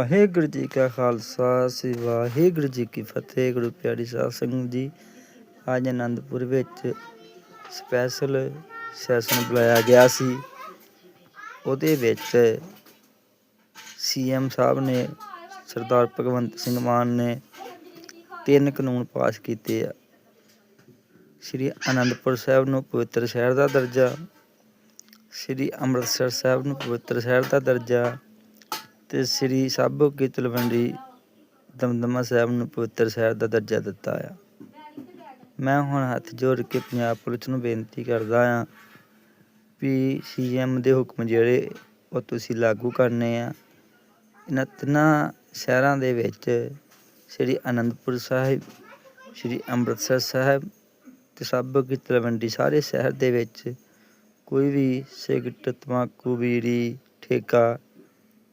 ਵਾਹਿਗੁਰੂ ਜੀ ਕਾ ਖਾਲਸਾ, ਸ੍ਰੀ ਵਾਹਿਗੁਰੂ ਜੀ ਕੀ ਫਤਿਹ। ਗੁਰੂ ਪਿਆਰੀ ਸਾਧ ਸੰਗਤ ਜੀ, ਅੱਜ ਆਨੰਦਪੁਰ ਵਿੱਚ ਸਪੈਸ਼ਲ ਸੈਸ਼ਨ ਬੁਲਾਇਆ ਗਿਆ ਸੀ। ਉਹਦੇ ਵਿੱਚ ਸੀਐਮ ਸਾਹਿਬ ਨੇ, ਸਰਦਾਰ ਭਗਵੰਤ ਸਿੰਘ ਮਾਨ ਨੇ ਤਿੰਨ ਕਾਨੂੰਨ ਪਾਸ ਕੀਤੇ ਆ। ਸ੍ਰੀ ਅਨੰਦਪੁਰ ਸਾਹਿਬ ਨੂੰ ਪਵਿੱਤਰ ਸ਼ਹਿਰ ਦਾ ਦਰਜਾ, ਸ੍ਰੀ ਅੰਮ੍ਰਿਤਸਰ ਸਾਹਿਬ ਨੂੰ ਪਵਿੱਤਰ ਸ਼ਹਿਰ ਦਾ ਦਰਜਾ ਤੇ ਸ੍ਰੀ ਸਾਬੋ ਕੀ ਤਲਵੰਡੀ ਦਮਦਮਾ ਸਾਹਿਬ ਨੂੰ ਪਵਿੱਤਰ ਸ਼ਹਿਰ ਦਾ ਦਰਜਾ ਦਿੱਤਾ ਆ। ਮੈਂ ਹੁਣ ਹੱਥ ਜੋੜ ਕੇ ਪੰਜਾਬ ਪੁਲਿਸ ਨੂੰ ਬੇਨਤੀ ਕਰਦਾ ਆ ਵੀ ਸੀਐਮ ਦੇ ਹੁਕਮ ਜਿਹੜੇ ਉਹ ਤੁਸੀਂ ਲਾਗੂ ਕਰਨੇ ਆ। ਇਹਨਾਂ ਤਿੰਨਾਂ ਸ਼ਹਿਰਾਂ ਦੇ ਵਿੱਚ ਸ੍ਰੀ ਅਨੰਦਪੁਰ ਸਾਹਿਬ, ਸ੍ਰੀ ਅੰਮ੍ਰਿਤਸਰ ਸਾਹਿਬ ਤੇ ਸਾਬੋ ਕੀ ਤਲਵੰਡੀ ਸਾਰੇ ਸ਼ਹਿਰ ਦੇ ਵਿੱਚ ਕੋਈ ਵੀ ਸਿਗਰਟ ਤੰਬਾਕੂ ਬੀੜੀ, ਠੇਕਾ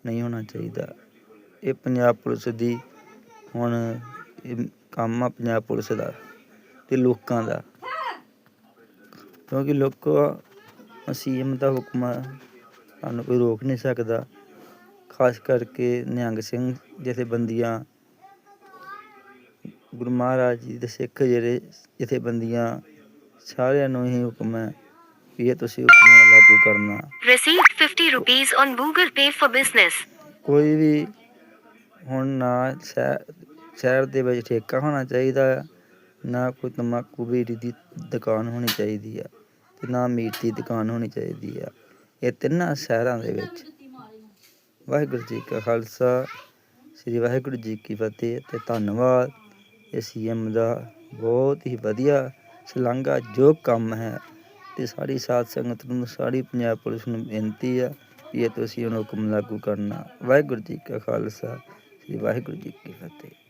ਨਹੀਂ ਹੋਣਾ ਚਾਹੀਦਾ। ਇਹ ਪੰਜਾਬ ਪੁਲਿਸ ਦੀ ਹੁਣ ਇਹ ਕੰਮ ਆ ਪੰਜਾਬ ਪੁਲਿਸ ਦਾ ਤੇ ਲੋਕਾਂ ਦਾ। ਕਿਉਂਕਿ ਲੋਕੋ ਸੀਐਮ ਦਾ ਹੁਕਮ ਆ, ਸਾਨੂੰ ਕੋਈ ਰੋਕ ਨਹੀਂ ਸਕਦਾ। ਖਾਸ ਕਰਕੇ ਨਿਹੰਗ ਸਿੰਘ ਜਥੇਬੰਦੀਆਂ ਗੁਰੂ ਮਹਾਰਾਜ ਜੀ ਦੇ ਸਿੱਖ ਜਿਹੜੇ ਜਥੇਬੰਦੀਆਂ ਸਾਰਿਆਂ ਨੂੰ ਇਹ ਹੁਕਮ ਹੈ ਇਹ ਤੁਸੀਂ ਹੁਕਮ ਲਾਗੂ ਕਰਨਾ? Received 50 rupees on Google Pay for Business. ਕੋਈ ਵੀ ਹੁਣ ਨਾ ਸ਼ਹਿ- ਸ਼ਹਿਰ ਦੇ ਵਿੱਚ ਠੇਕਾ ਹੋਣਾ ਚਾਹੀਦਾ ਆ ਨਾ ਕੋਈ ਤੰਬਾਕੂ ਬੀੜੀ ਦੀ ਦੁਕਾਨ ਹੋਣੀ ਚਾਹੀਦੀ ਆ ਤੇ ਨਾ ਮੀਟ ਦੀ ਦੁਕਾਨ ਹੋਣੀ ਚਾਹੀਦੀ ਆ। ਇਹ ਤਿੰਨਾਂ ਸ਼ਹਿਰਾਂ ਦੇ ਵਿੱਚ। ਵਾਹਿਗੁਰੂ ਜੀ ਕਾ ਖਾਲਸਾ ਸ੍ਰੀ ਵਾਹਿਗੁਰੂ ਜੀ ਕੀ ਫਤਿਹ ਤੇ ਧੰਨਵਾਦ। ਇਹ ਸੀਐਮ ਦਾ ਬਹੁਤ ਹੀ ਵਧੀਆ ਸ਼ਲਾਘਾ ਜੋ ਕੰਮ ਹੈ। ਤੇ ਸਾਰੀ ਸਾਧ ਸੰਗਤ ਨੂੰ, ਸਾਰੀ ਪੰਜਾਬ ਪੁਲਿਸ ਨੂੰ ਬੇਨਤੀ ਆ ਵੀ ਇਹ ਤੁਸੀਂ ਉਹਨੂੰ ਹੁਕਮ ਲਾਗੂ ਕਰਨਾ। ਵਾਹਿਗੁਰੂ ਜੀ ਕਾ ਖਾਲਸਾ, ਸ੍ਰੀ ਵਾਹਿਗੁਰੂ ਜੀ ਕੀ ਫਤਿਹ।